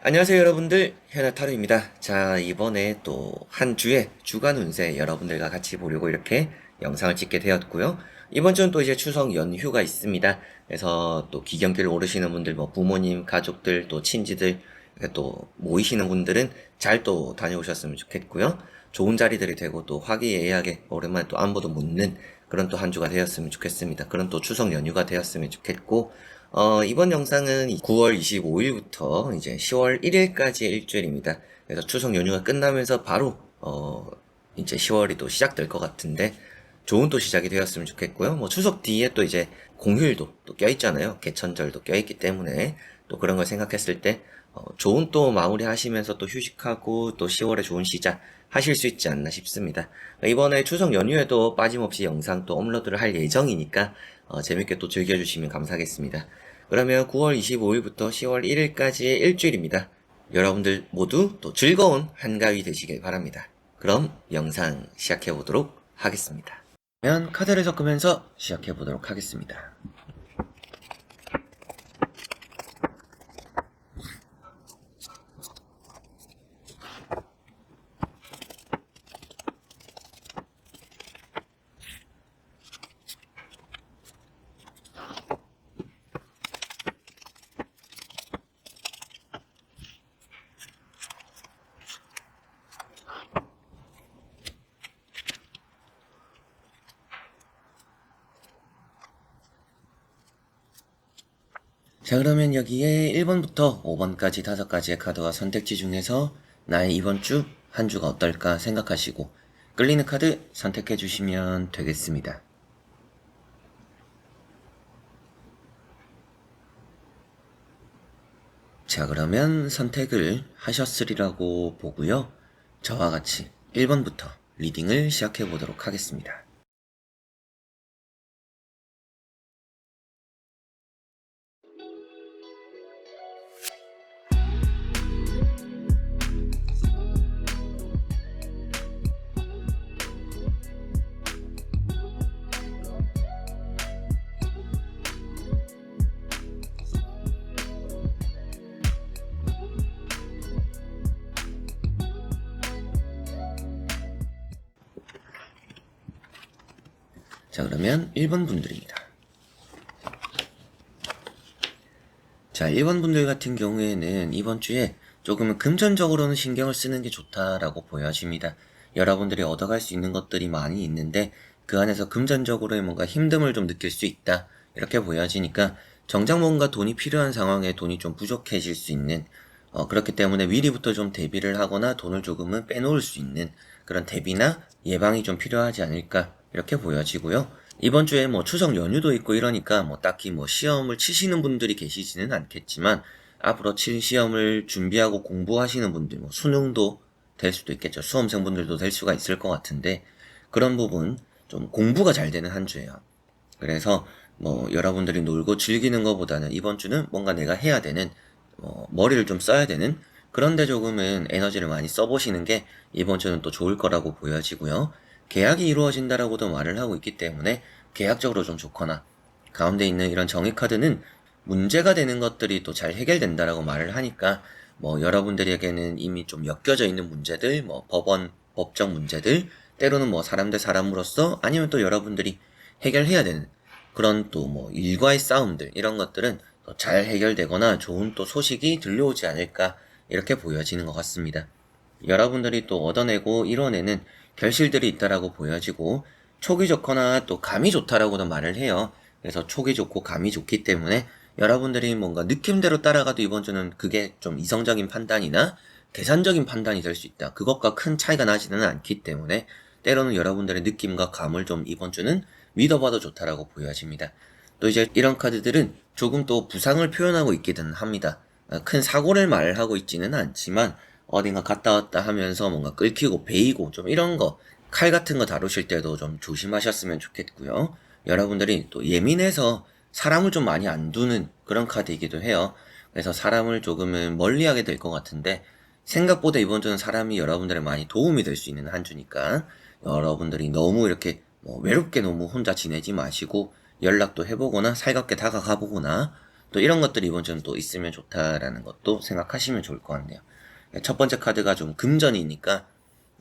안녕하세요 여러분들. 현아타루입니다. 자 이번에 또 한 주의 주간 운세 여러분들과 같이 보려고 이렇게 영상을 찍게 되었고요. 이번 주는 또 이제 추석 연휴가 있습니다. 그래서 또 기경길 오르시는 분들 뭐 부모님 가족들 또 친지들 또 모이시는 분들은 잘 또 다녀오셨으면 좋겠고요 좋은 자리들이 되고 또 화기애애하게 오랜만에 또 안부도 묻는 그런 또 한 주가 되었으면 좋겠습니다 그런 또 추석 연휴가 되었으면 좋겠고 어, 이번 영상은 9월 25일부터 이제 10월 1일까지의 일주일입니다. 그래서 추석 연휴가 끝나면서 바로, 어, 이제 10월이 또 시작될 것 같은데, 좋은 또 시작이 되었으면 좋겠고요. 뭐 추석 뒤에 또 이제 공휴일도 또 껴있잖아요. 개천절도 껴있기 때문에 또 그런 걸 생각했을 때, 어, 좋은 또 마무리 하시면서 또 휴식하고 또 10월에 좋은 시작 하실 수 있지 않나 싶습니다. 이번에 추석 연휴에도 빠짐없이 영상 또 업로드를 할 예정이니까 어, 재밌게 또 즐겨주시면 감사하겠습니다. 그러면 9월 25일부터 10월 1일까지의 일주일입니다. 여러분들 모두 또 즐거운 한가위 되시길 바랍니다. 그럼 영상 시작해 보도록 하겠습니다. 그러면 카드를 섞으면서 시작해 보도록 하겠습니다. 여기에 1번부터 5번까지 다섯 가지의 카드와 선택지 중에서 나의 이번 주 한 주가 어떨까 생각하시고 끌리는 카드 선택해 주시면 되겠습니다. 자, 그러면 선택을 하셨으리라고 보고요. 저와 같이 1번부터 리딩을 시작해 보도록 하겠습니다. 자, 그러면 1번 분들입니다. 자, 1번 분들 같은 경우에는 이번 주에 조금은 금전적으로는 신경을 쓰는 게 좋다라고 보여집니다. 여러분들이 얻어갈 수 있는 것들이 많이 있는데 그 안에서 금전적으로의 뭔가 힘듦을 좀 느낄 수 있다. 이렇게 보여지니까 정작 뭔가 돈이 필요한 상황에 돈이 좀 부족해질 수 있는 어, 그렇기 때문에 미리부터 좀 대비를 하거나 돈을 조금은 빼놓을 수 있는 그런 대비나 예방이 좀 필요하지 않을까 이렇게 보여지고요. 이번 주에 뭐 추석 연휴도 있고 이러니까 뭐 딱히 뭐 시험을 치시는 분들이 계시지는 않겠지만 앞으로 칠 시험을 준비하고 공부하시는 분들, 뭐 수능도 될 수도 있겠죠. 수험생분들도 될 수가 있을 것 같은데 그런 부분 좀 공부가 잘 되는 한 주예요. 그래서 뭐 여러분들이 놀고 즐기는 것보다는 이번 주는 뭔가 내가 해야 되는 뭐 머리를 좀 써야 되는 그런데 조금은 에너지를 많이 써보시는 게 이번 주는 또 좋을 거라고 보여지고요. 계약이 이루어진다라고도 말을 하고 있기 때문에 계약적으로 좀 좋거나 가운데 있는 이런 정의 카드는 문제가 되는 것들이 또 잘 해결된다라고 말을 하니까 뭐 여러분들에게는 이미 좀 엮여져 있는 문제들, 뭐 법원, 법적 문제들, 때로는 뭐 사람 대 사람으로서 아니면 또 여러분들이 해결해야 되는 그런 또 뭐 일과의 싸움들 이런 것들은 또 잘 해결되거나 좋은 또 소식이 들려오지 않을까 이렇게 보여지는 것 같습니다. 여러분들이 또 얻어내고 이뤄내는 결실들이 있다라고 보여지고 촉이 좋거나 또 감이 좋다라고도 말을 해요. 그래서 촉이 좋고 감이 좋기 때문에 여러분들이 뭔가 느낌대로 따라가도 이번 주는 그게 좀 이성적인 판단이나 계산적인 판단이 될 수 있다. 그것과 큰 차이가 나지는 않기 때문에 때로는 여러분들의 느낌과 감을 좀 이번 주는 믿어봐도 좋다라고 보여집니다. 또 이제 이런 카드들은 조금 또 부상을 표현하고 있기는 합니다. 큰 사고를 말하고 있지는 않지만 어딘가 갔다 왔다 하면서 뭔가 끓이고 베이고 좀 이런 거 칼 같은 거 다루실 때도 좀 조심하셨으면 좋겠고요. 여러분들이 또 예민해서 사람을 좀 많이 안 두는 그런 카드이기도 해요. 그래서 사람을 조금은 멀리하게 될 것 같은데 생각보다 이번 주는 사람이 여러분들의 많이 도움이 될 수 있는 한 주니까 여러분들이 너무 이렇게 뭐 외롭게 너무 혼자 지내지 마시고 연락도 해보거나 살갑게 다가가 보거나 또 이런 것들이 이번 주는 또 있으면 좋다라는 것도 생각하시면 좋을 것 같네요. 첫 번째 카드가 좀 금전이니까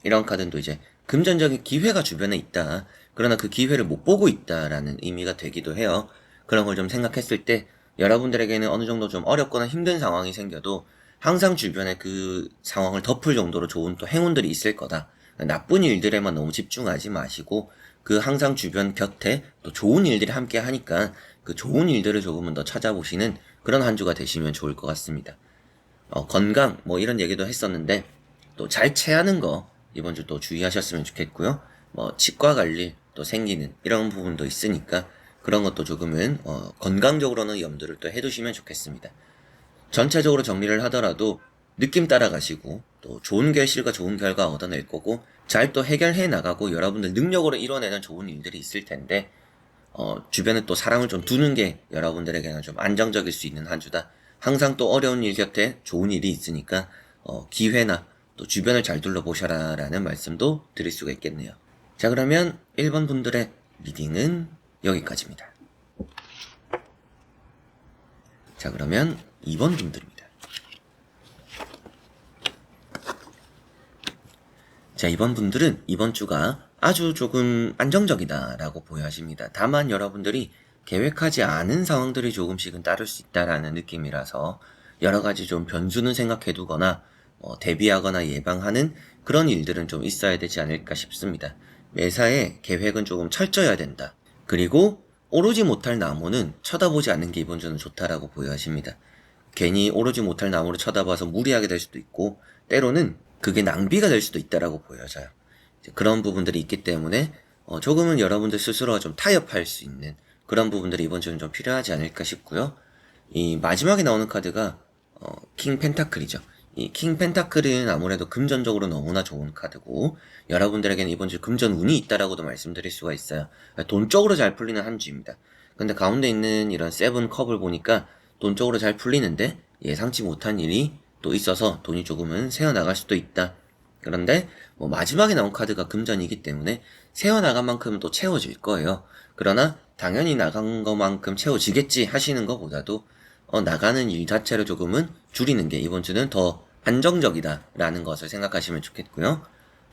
이런 카드는 또 이제 금전적인 기회가 주변에 있다. 그러나 그 기회를 못 보고 있다라는 의미가 되기도 해요. 그런 걸 좀 생각했을 때 여러분들에게는 어느 정도 좀 어렵거나 힘든 상황이 생겨도 항상 주변에 그 상황을 덮을 정도로 좋은 또 행운들이 있을 거다. 나쁜 일들에만 너무 집중하지 마시고 그 항상 주변 곁에 또 좋은 일들이 함께 하니까 그 좋은 일들을 조금은 더 찾아보시는 그런 한 주가 되시면 좋을 것 같습니다. 어, 건강 뭐 이런 얘기도 했었는데 또 잘 체하는 거 이번 주 또 주의하셨으면 좋겠고요. 뭐 치과 관리 또 생기는 이런 부분도 있으니까 그런 것도 조금은 어, 건강적으로는 염두를 또 해두시면 좋겠습니다. 전체적으로 정리를 하더라도 느낌 따라가시고 또 좋은 결실과 좋은 결과 얻어낼 거고 잘 또 해결해 나가고 여러분들 능력으로 이뤄내는 좋은 일들이 있을 텐데 어, 주변에 또 사람을 좀 두는 게 여러분들에게는 좀 안정적일 수 있는 한 주다. 항상 또 어려운 일 곁에 좋은 일이 있으니까 어, 기회나 또 주변을 잘 둘러보셔라 라는 말씀도 드릴 수가 있겠네요. 자 그러면 1번 분들의 리딩은 여기까지입니다. 자 그러면 2번 분들입니다. 자, 이번 분들은 이번 주가 아주 조금 안정적이다라고 보여집니다. 다만 여러분들이 계획하지 않은 상황들이 조금씩은 따를 수 있다라는 느낌이라서 여러 가지 좀 변수는 생각해 두거나 어, 대비하거나 예방하는 그런 일들은 좀 있어야 되지 않을까 싶습니다. 매사에 계획은 조금 철저해야 된다. 그리고 오르지 못할 나무는 쳐다보지 않는 게 이번 주는 좋다라고 보여집니다. 괜히 오르지 못할 나무를 쳐다봐서 무리하게 될 수도 있고 때로는 그게 낭비가 될 수도 있다라고 보여져요. 그런 부분들이 있기 때문에 어, 조금은 여러분들 스스로가 좀 타협할 수 있는 그런 부분들이 이번 주는 좀 필요하지 않을까 싶고요. 이 마지막에 나오는 카드가 어, 킹 펜타클이죠. 이 킹 펜타클은 아무래도 금전적으로 너무나 좋은 카드고 여러분들에게는 이번 주 금전 운이 있다라고도 말씀드릴 수가 있어요. 돈적으로 잘 풀리는 한 주입니다. 근데 가운데 있는 이런 세븐 컵을 보니까 돈적으로 잘 풀리는데 예상치 못한 일이 또 있어서 돈이 조금은 새어나갈 수도 있다. 그런데 뭐 마지막에 나온 카드가 금전이기 때문에 새어나간 만큼은 또 채워질 거예요. 그러나 당연히 나간 것만큼 채워지겠지 하시는 것보다도 어, 나가는 일 자체를 조금은 줄이는 게 이번 주는 더 안정적이다라는 것을 생각하시면 좋겠고요.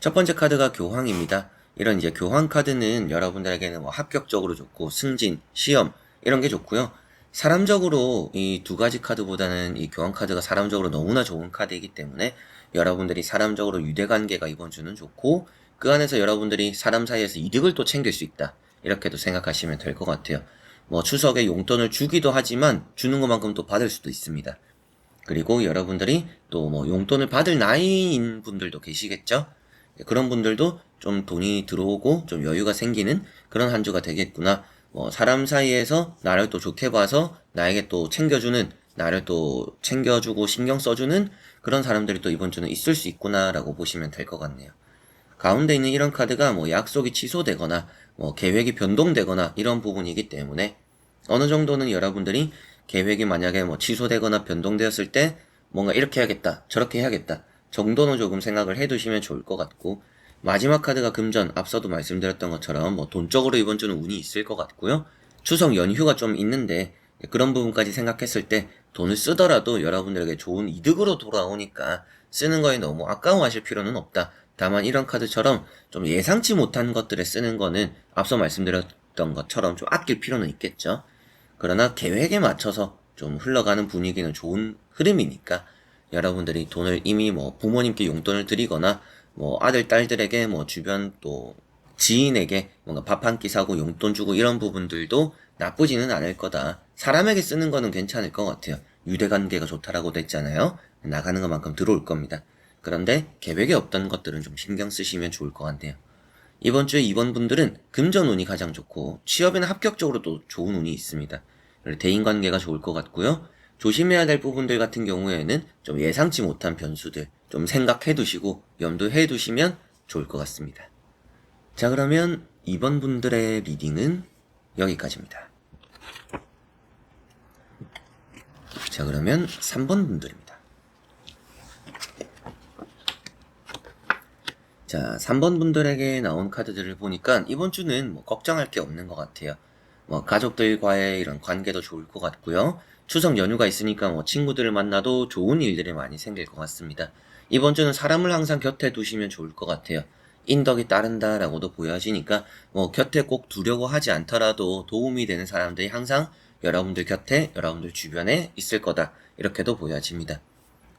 첫 번째 카드가 교황입니다. 이런 이제 교황 카드는 여러분들에게는 뭐 합격적으로 좋고 승진, 시험 이런 게 좋고요. 사람적으로 이 두 가지 카드보다는 이 교환 카드가 사람적으로 너무나 좋은 카드이기 때문에 여러분들이 사람적으로 유대 관계가 이번 주는 좋고 그 안에서 여러분들이 사람 사이에서 이득을 또 챙길 수 있다. 이렇게도 생각하시면 될 것 같아요. 뭐 추석에 용돈을 주기도 하지만 주는 것만큼 또 받을 수도 있습니다. 그리고 여러분들이 또 뭐 용돈을 받을 나이인 분들도 계시겠죠? 그런 분들도 좀 돈이 들어오고 좀 여유가 생기는 그런 한 주가 되겠구나. 뭐 사람 사이에서 나를 또 좋게 봐서 나에게 또 챙겨주는 나를 또 챙겨주고 신경 써주는 그런 사람들이 또 이번 주는 있을 수 있구나라고 보시면 될 것 같네요. 가운데 있는 이런 카드가 뭐 약속이 취소되거나 뭐 계획이 변동되거나 이런 부분이기 때문에 어느 정도는 여러분들이 계획이 만약에 뭐 취소되거나 변동되었을 때 뭔가 이렇게 해야겠다 저렇게 해야겠다 정도는 조금 생각을 해두시면 좋을 것 같고 마지막 카드가 금전, 앞서도 말씀드렸던 것처럼 뭐 돈적으로 이번 주는 운이 있을 것 같고요. 추석 연휴가 좀 있는데 그런 부분까지 생각했을 때 돈을 쓰더라도 여러분들에게 좋은 이득으로 돌아오니까 쓰는 거에 너무 아까워하실 필요는 없다. 다만 이런 카드처럼 좀 예상치 못한 것들에 쓰는 거는 앞서 말씀드렸던 것처럼 좀 아낄 필요는 있겠죠. 그러나 계획에 맞춰서 좀 흘러가는 분위기는 좋은 흐름이니까 여러분들이 돈을 이미 뭐 부모님께 용돈을 드리거나 뭐 아들 딸들에게 뭐 주변 또 지인에게 뭔가 밥 한 끼 사고 용돈 주고 이런 부분들도 나쁘지는 않을 거다. 사람에게 쓰는 거는 괜찮을 것 같아요. 유대 관계가 좋다라고도 했잖아요. 나가는 것만큼 들어올 겁니다. 그런데 계획에 없던 것들은 좀 신경 쓰시면 좋을 것 같네요. 이번 주에 이번 분들은 금전 운이 가장 좋고 취업에는 합격적으로 또 좋은 운이 있습니다. 대인 관계가 좋을 것 같고요. 조심해야 될 부분들 같은 경우에는 좀 예상치 못한 변수들 좀 생각해 두시고 염두해 두시면 좋을 것 같습니다. 자, 그러면 이번 분들의 리딩은 여기까지입니다. 자, 그러면 3번 분들입니다. 자, 3번 분들에게 나온 카드들을 보니까 이번 주는 뭐 걱정할 게 없는 것 같아요. 뭐 가족들과의 이런 관계도 좋을 것 같고요. 추석 연휴가 있으니까 뭐 친구들을 만나도 좋은 일들이 많이 생길 것 같습니다. 이번 주는 사람을 항상 곁에 두시면 좋을 것 같아요. 인덕이 따른다라고도 보여지니까 뭐 곁에 꼭 두려고 하지 않더라도 도움이 되는 사람들이 항상 여러분들 곁에 여러분들 주변에 있을 거다 이렇게도 보여집니다.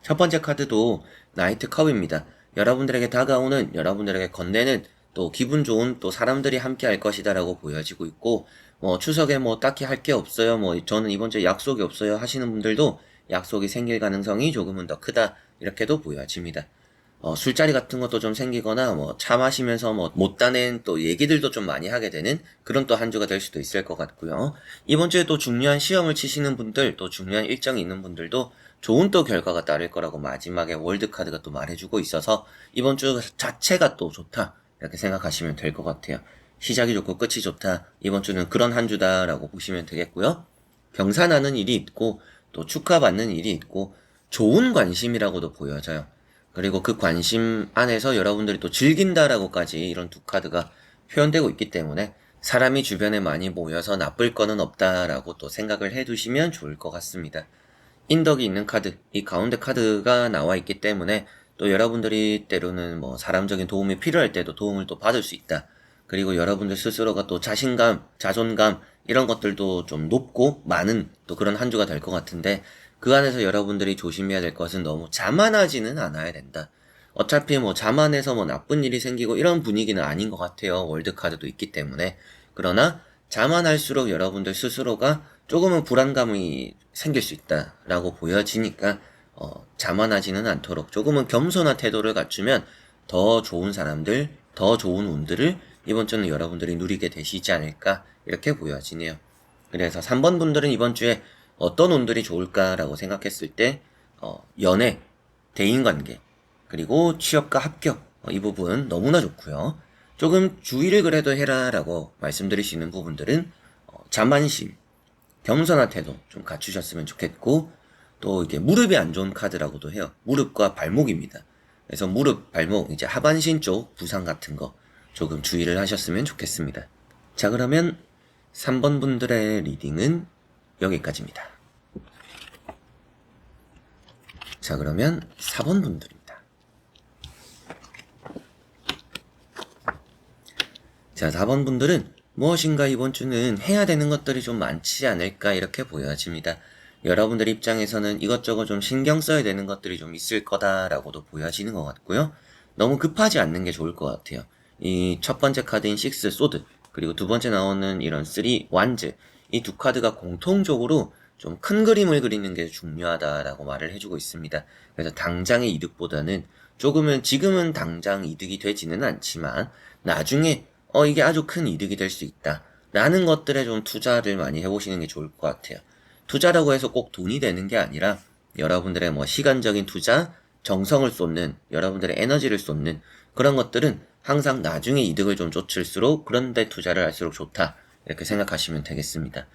첫 번째 카드도 나이트 컵입니다. 여러분들에게 다가오는 여러분들에게 건네는 또 기분 좋은 또 사람들이 함께 할 것이다라고 보여지고 있고 뭐 추석에 뭐 딱히 할 게 없어요. 뭐 저는 이번 주에 약속이 없어요 하시는 분들도 약속이 생길 가능성이 조금은 더 크다 이렇게도 보여집니다. 어, 술자리 같은 것도 좀 생기거나 뭐 차 마시면서 뭐 못다낸 또 얘기들도 좀 많이 하게 되는 그런 또 한 주가 될 수도 있을 것 같고요. 이번 주에 또 중요한 시험을 치시는 분들 또 중요한 일정이 있는 분들도 좋은 또 결과가 따를 거라고 마지막에 월드 카드가 또 말해주고 있어서 이번 주 자체가 또 좋다 이렇게 생각하시면 될 것 같아요. 시작이 좋고 끝이 좋다. 이번 주는 그런 한 주다라고 보시면 되겠고요. 경사나는 일이 있고 또 축하받는 일이 있고 좋은 관심이라고도 보여져요. 그리고 그 관심 안에서 여러분들이 또 즐긴다라고까지 이런 두 카드가 표현되고 있기 때문에 사람이 주변에 많이 모여서 나쁠 거는 없다라고 또 생각을 해 두시면 좋을 것 같습니다. 인덕이 있는 카드, 이 가운데 카드가 나와 있기 때문에 또 여러분들이 때로는 뭐 사람적인 도움이 필요할 때도 도움을 또 받을 수 있다. 그리고 여러분들 스스로가 또 자신감, 자존감 이런 것들도 좀 높고 많은 또 그런 한 주가 될 것 같은데 그 안에서 여러분들이 조심해야 될 것은 너무 자만하지는 않아야 된다. 어차피 뭐 자만해서 뭐 나쁜 일이 생기고 이런 분위기는 아닌 것 같아요. 월드카드도 있기 때문에. 그러나 자만할수록 여러분들 스스로가 조금은 불안감이 생길 수 있다라고 보여지니까 어, 자만하지는 않도록 조금은 겸손한 태도를 갖추면 더 좋은 사람들, 더 좋은 운들을 이번 주는 여러분들이 누리게 되시지 않을까 이렇게 보여지네요. 그래서 3번 분들은 이번 주에 어떤 운들이 좋을까라고 생각했을 때 어, 연애, 대인관계, 그리고 취업과 합격 어, 이 부분 너무나 좋고요. 조금 주의를 그래도 해라라고 말씀드릴 수 있는 부분들은 어, 자만심, 겸손한 태도 좀 갖추셨으면 좋겠고 또 이게 무릎이 안 좋은 카드라고도 해요. 무릎과 발목입니다. 그래서 무릎, 발목, 이제 하반신 쪽 부상 같은 거 조금 주의를 하셨으면 좋겠습니다. 자, 그러면 3번 분들의 리딩은 여기까지입니다. 자, 그러면 4번 분들입니다. 자, 4번 분들은 무엇인가 이번 주는 해야 되는 것들이 좀 많지 않을까 이렇게 보여집니다. 여러분들 입장에서는 이것저것 좀 신경 써야 되는 것들이 좀 있을 거다라고도 보여지는 것 같고요. 너무 급하지 않는 게 좋을 것 같아요. 이 첫 번째 카드인 6 소드, 그리고 두 번째 나오는 이런 3 완즈, 이 두 카드가 공통적으로 좀 큰 그림을 그리는 게 중요하다라고 말을 해주고 있습니다. 그래서 당장의 이득보다는 조금은 지금은 당장 이득이 되지는 않지만 나중에 어 이게 아주 큰 이득이 될 수 있다. 라는 것들에 좀 투자를 많이 해보시는 게 좋을 것 같아요. 투자라고 해서 꼭 돈이 되는 게 아니라 여러분들의 뭐 시간적인 투자, 정성을 쏟는, 여러분들의 에너지를 쏟는 그런 것들은 항상 나중에 이득을 좀 쫓을수록 그런데 투자를 할수록 좋다. 이렇게 생각하시면 되겠습니다.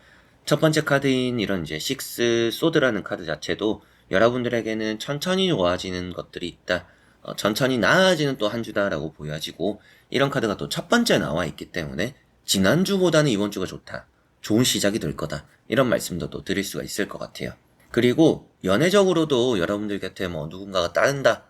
첫 번째 카드인 이런 이제 식스 소드라는 카드 자체도 여러분들에게는 천천히 좋아지는 것들이 있다. 어, 천천히 나아지는 또 한 주다라고 보여지고 이런 카드가 또 첫 번째 나와 있기 때문에 지난주보다는 이번 주가 좋다. 좋은 시작이 될 거다. 이런 말씀도 또 드릴 수가 있을 것 같아요. 그리고 연애적으로도 여러분들 곁에 뭐 누군가가 따른다,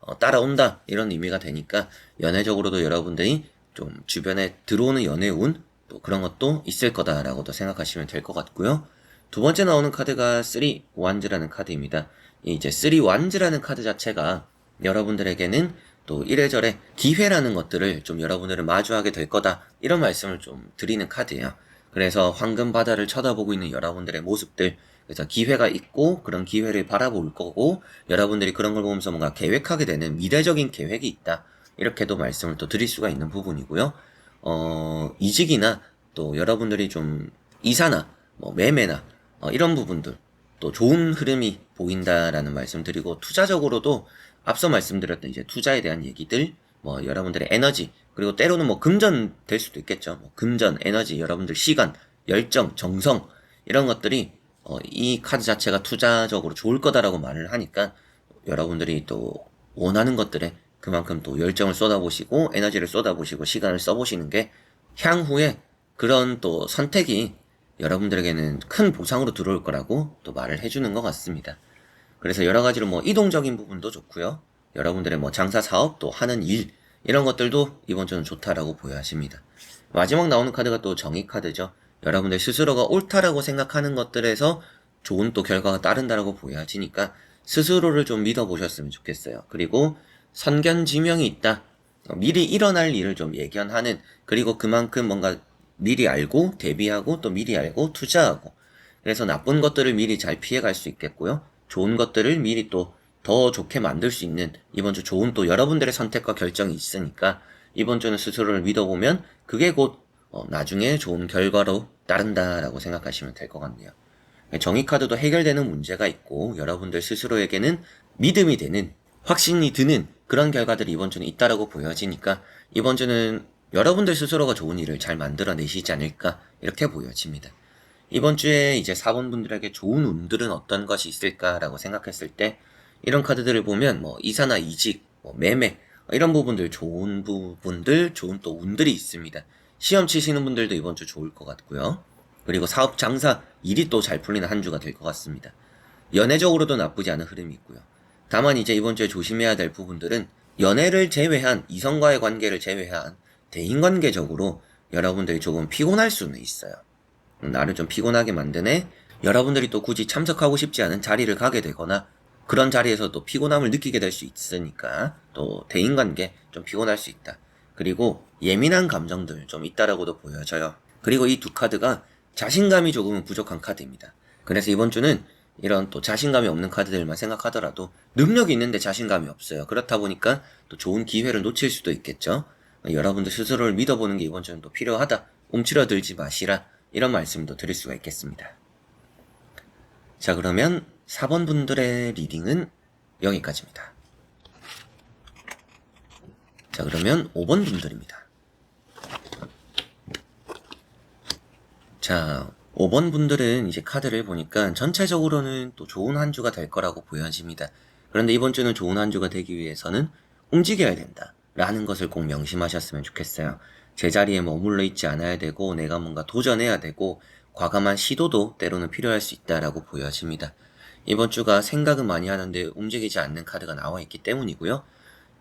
어, 따라온다 이런 의미가 되니까 연애적으로도 여러분들이 좀 주변에 들어오는 연애운 또 그런 것도 있을 거다라고도 생각하시면 될 것 같고요. 두 번째 나오는 카드가 3 완즈라는 카드입니다. 이 이제 3 완즈라는 카드 자체가 여러분들에게는 또 이래저래 기회라는 것들을 좀 여러분들은 마주하게 될 거다 이런 말씀을 좀 드리는 카드예요. 그래서 황금 바다를 쳐다보고 있는 여러분들의 모습들 그래서 기회가 있고 그런 기회를 바라볼 거고 여러분들이 그런 걸 보면서 뭔가 계획하게 되는 미래적인 계획이 있다 이렇게도 말씀을 또 드릴 수가 있는 부분이고요. 어, 이직이나 또 여러분들이 좀 이사나 뭐 매매나 어, 이런 부분들 또 좋은 흐름이 보인다라는 말씀드리고 투자적으로도 앞서 말씀드렸던 이제 투자에 대한 얘기들 뭐 여러분들의 에너지 그리고 때로는 뭐 금전 될 수도 있겠죠. 뭐 금전, 에너지, 여러분들 시간, 열정, 정성 이런 것들이 어, 이 카드 자체가 투자적으로 좋을 거다라고 말을 하니까 여러분들이 또 원하는 것들에 그만큼 또 열정을 쏟아보시고 에너지를 쏟아보시고 시간을 써보시는 게 향후에 그런 또 선택이 여러분들에게는 큰 보상으로 들어올 거라고 또 말을 해주는 것 같습니다. 그래서 여러 가지로 뭐 이동적인 부분도 좋고요. 여러분들의 뭐 장사 사업 또 하는 일 이런 것들도 이번 주는 좋다라고 보여집니다. 마지막 나오는 카드가 또 정의 카드죠. 여러분들 스스로가 옳다라고 생각하는 것들에서 좋은 또 결과가 따른다라고 보여지니까 스스로를 좀 믿어보셨으면 좋겠어요. 그리고 선견지명이 있다. 어, 미리 일어날 일을 좀 예견하는 그리고 그만큼 뭔가 미리 알고 대비하고 또 미리 알고 투자하고 그래서 나쁜 것들을 미리 잘 피해갈 수 있겠고요. 좋은 것들을 미리 또 더 좋게 만들 수 있는 이번 주 좋은 또 여러분들의 선택과 결정이 있으니까 이번 주는 스스로를 믿어보면 그게 곧 어, 나중에 좋은 결과로 따른다라고 생각하시면 될 것 같네요. 정의 카드도 해결되는 문제가 있고 여러분들 스스로에게는 믿음이 되는 확신이 드는 그런 결과들이 이번 주는 있다라고 보여지니까 이번 주는 여러분들 스스로가 좋은 일을 잘 만들어내시지 않을까 이렇게 보여집니다. 이번 주에 이제 4번 분들에게 좋은 운들은 어떤 것이 있을까라고 생각했을 때 이런 카드들을 보면 뭐 이사나 이직, 뭐 매매 이런 부분들 좋은 부분들 좋은 또 운들이 있습니다. 시험 치시는 분들도 이번 주 좋을 것 같고요. 그리고 사업 장사 일이 또 잘 풀리는 한 주가 될 것 같습니다. 연애적으로도 나쁘지 않은 흐름이 있고요. 다만 이제 이번 주에 조심해야 될 부분들은 연애를 제외한 이성과의 관계를 제외한 대인관계적으로 여러분들이 조금 피곤할 수는 있어요. 나를 좀 피곤하게 만드네. 여러분들이 또 굳이 참석하고 싶지 않은 자리를 가게 되거나 그런 자리에서 또 피곤함을 느끼게 될 수 있으니까 또 대인관계 좀 피곤할 수 있다. 그리고 예민한 감정들 좀 있다라고도 보여져요. 그리고 이 두 카드가 자신감이 조금은 부족한 카드입니다. 그래서 이번 주는 이런 또 자신감이 없는 카드들만 생각하더라도 능력이 있는데 자신감이 없어요. 그렇다 보니까 또 좋은 기회를 놓칠 수도 있겠죠. 여러분들 스스로를 믿어보는 게 이번 주는 또 필요하다. 움츠러들지 마시라. 이런 말씀도 드릴 수가 있겠습니다. 자, 그러면 4번 분들의 리딩은 여기까지입니다. 자, 그러면 5번 분들입니다. 자, 5번 분들은 이제 카드를 보니까 전체적으로는 또 좋은 한 주가 될 거라고 보여집니다. 그런데 이번 주는 좋은 한 주가 되기 위해서는 움직여야 된다. 라는 것을 꼭 명심하셨으면 좋겠어요. 제자리에 머물러 있지 않아야 되고 내가 뭔가 도전해야 되고 과감한 시도도 때로는 필요할 수 있다라고 보여집니다. 이번 주가 생각은 많이 하는데 움직이지 않는 카드가 나와 있기 때문이고요.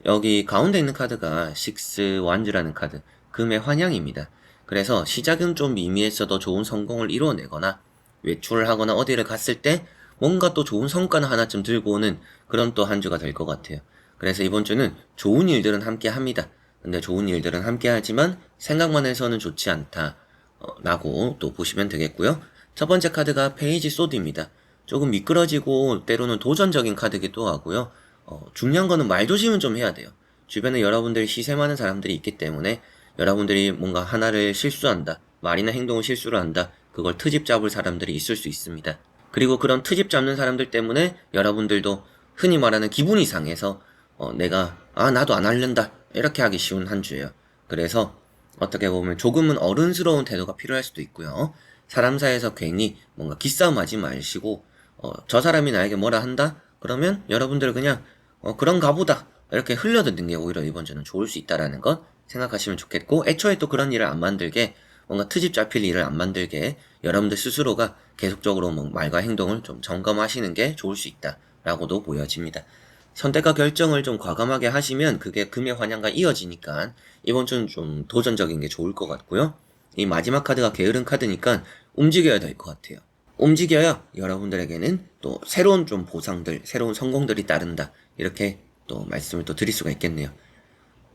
여기 가운데 있는 카드가 식스 완즈라는 카드, 금의 환영입니다. 그래서 시작은 좀 미미했어도 좋은 성공을 이루어내거나 외출을 하거나 어디를 갔을 때 뭔가 또 좋은 성과는 하나쯤 들고 오는 그런 또 한 주가 될 것 같아요. 그래서 이번 주는 좋은 일들은 함께 합니다. 근데 좋은 일들은 함께 하지만 생각만 해서는 좋지 않다. 어, 라고 또 보시면 되겠고요. 첫 번째 카드가 페이지 소드입니다. 조금 미끄러지고 때로는 도전적인 카드기도 하고요. 어, 중요한 거는 말조심은 좀 해야 돼요. 주변에 여러분들이 많은 사람들이 있기 때문에 여러분들이 뭔가 하나를 실수한다. 말이나 행동을 실수를 한다. 그걸 트집 잡을 사람들이 있을 수 있습니다. 그리고 그런 트집 잡는 사람들 때문에 여러분들도 흔히 말하는 기분이 상해서 어, 내가 아 나도 안 할른다 이렇게 하기 쉬운 한 주예요. 그래서 어떻게 보면 조금은 어른스러운 태도가 필요할 수도 있고요. 사람 사이에서 괜히 뭔가 기싸움 하지 마시고 어, 저 사람이 나에게 뭐라 한다? 그러면 여러분들 그냥 어, 그런가 보다 이렇게 흘려듣는 게 오히려 이번 주는 좋을 수 있다라는 것 생각하시면 좋겠고 애초에 또 그런 일을 안 만들게 뭔가 트집 잡힐 일을 안 만들게 여러분들 스스로가 계속적으로 뭐 말과 행동을 좀 점검하시는 게 좋을 수 있다라고도 보여집니다. 선택과 결정을 좀 과감하게 하시면 그게 금의 환영과 이어지니까 이번 주는 좀 도전적인 게 좋을 것 같고요. 이 마지막 카드가 게으른 카드니까 움직여야 될 것 같아요. 움직여야 여러분들에게는 또 새로운 좀 보상들, 새로운 성공들이 따른다. 이렇게 또 말씀을 또 드릴 수가 있겠네요.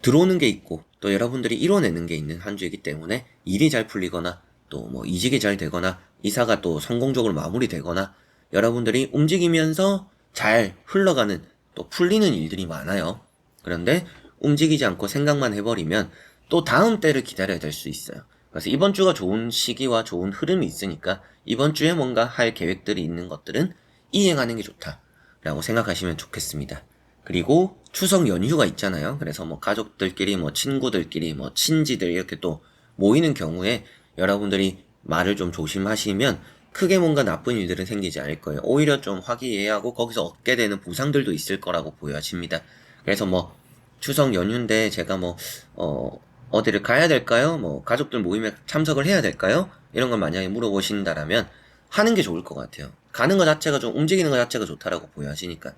들어오는 게 있고 또 여러분들이 이뤄내는 게 있는 한 주이기 때문에 일이 잘 풀리거나 또 뭐 이직이 잘 되거나 이사가 또 성공적으로 마무리되거나 여러분들이 움직이면서 잘 흘러가는 또 풀리는 일들이 많아요. 그런데 움직이지 않고 생각만 해버리면 또 다음 때를 기다려야 될 수 있어요. 그래서 이번 주가 좋은 시기와 좋은 흐름이 있으니까 이번 주에 뭔가 할 계획들이 있는 것들은 이행하는 게 좋다라고 생각하시면 좋겠습니다. 그리고 추석 연휴가 있잖아요. 그래서 뭐 가족들끼리 뭐 친구들끼리 뭐 친지들 이렇게 또 모이는 경우에 여러분들이 말을 좀 조심하시면 크게 뭔가 나쁜 일들은 생기지 않을 거예요. 오히려 좀 화기애애하고 거기서 얻게 되는 보상들도 있을 거라고 보여집니다. 그래서 뭐 추석 연휴인데 제가 뭐, 어, 어디를 가야 될까요? 뭐, 가족들 모임에 참석을 해야 될까요? 이런 걸 만약에 물어보신다라면 하는 게 좋을 것 같아요. 가는 것 자체가 좀 움직이는 것 자체가 좋다라고 보여지니까.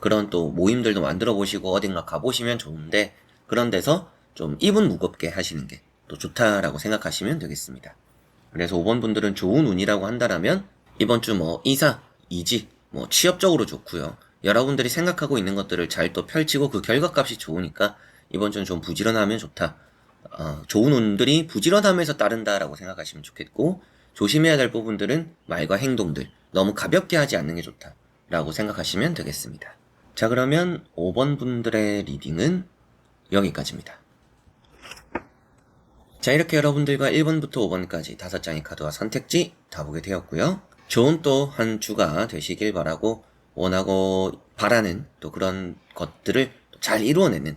그런 또 모임들도 만들어 보시고 어딘가 가보시면 좋은데 그런 데서 좀 이분 무겁게 하시는 게 또 좋다라고 생각하시면 되겠습니다. 그래서 5번 분들은 좋은 운이라고 한다라면 이번 주 뭐 이사, 이직, 뭐 취업적으로 좋고요. 여러분들이 생각하고 있는 것들을 잘 또 펼치고 그 결과값이 좋으니까 이번 주는 좀 부지런하면 좋다. 어, 좋은 운들이 부지런함에서 따른다라고 생각하시면 좋겠고 조심해야 될 부분들은 말과 행동들 너무 가볍게 하지 않는 게 좋다라고 생각하시면 되겠습니다. 자 그러면 5번 분들의 리딩은 여기까지입니다. 자 이렇게 여러분들과 1번부터 5번까지 다섯 장의 카드와 선택지 다 보게 되었고요. 좋은 또 한 주가 되시길 바라고 원하고 바라는 또 그런 것들을 잘 이루어내는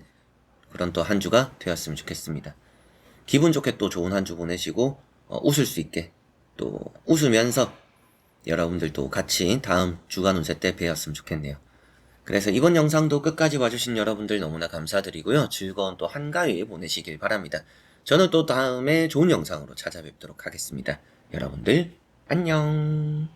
그런 또 한 주가 되었으면 좋겠습니다. 기분 좋게 또 좋은 한 주 보내시고 어, 웃을 수 있게 또 웃으면서 여러분들도 같이 다음 주간 운세 때 뵈었으면 좋겠네요. 그래서 이번 영상도 끝까지 봐주신 여러분들 너무나 감사드리고요. 즐거운 또 한가위 보내시길 바랍니다. 저는 또 다음에 좋은 영상으로 찾아뵙도록 하겠습니다. 여러분들 안녕.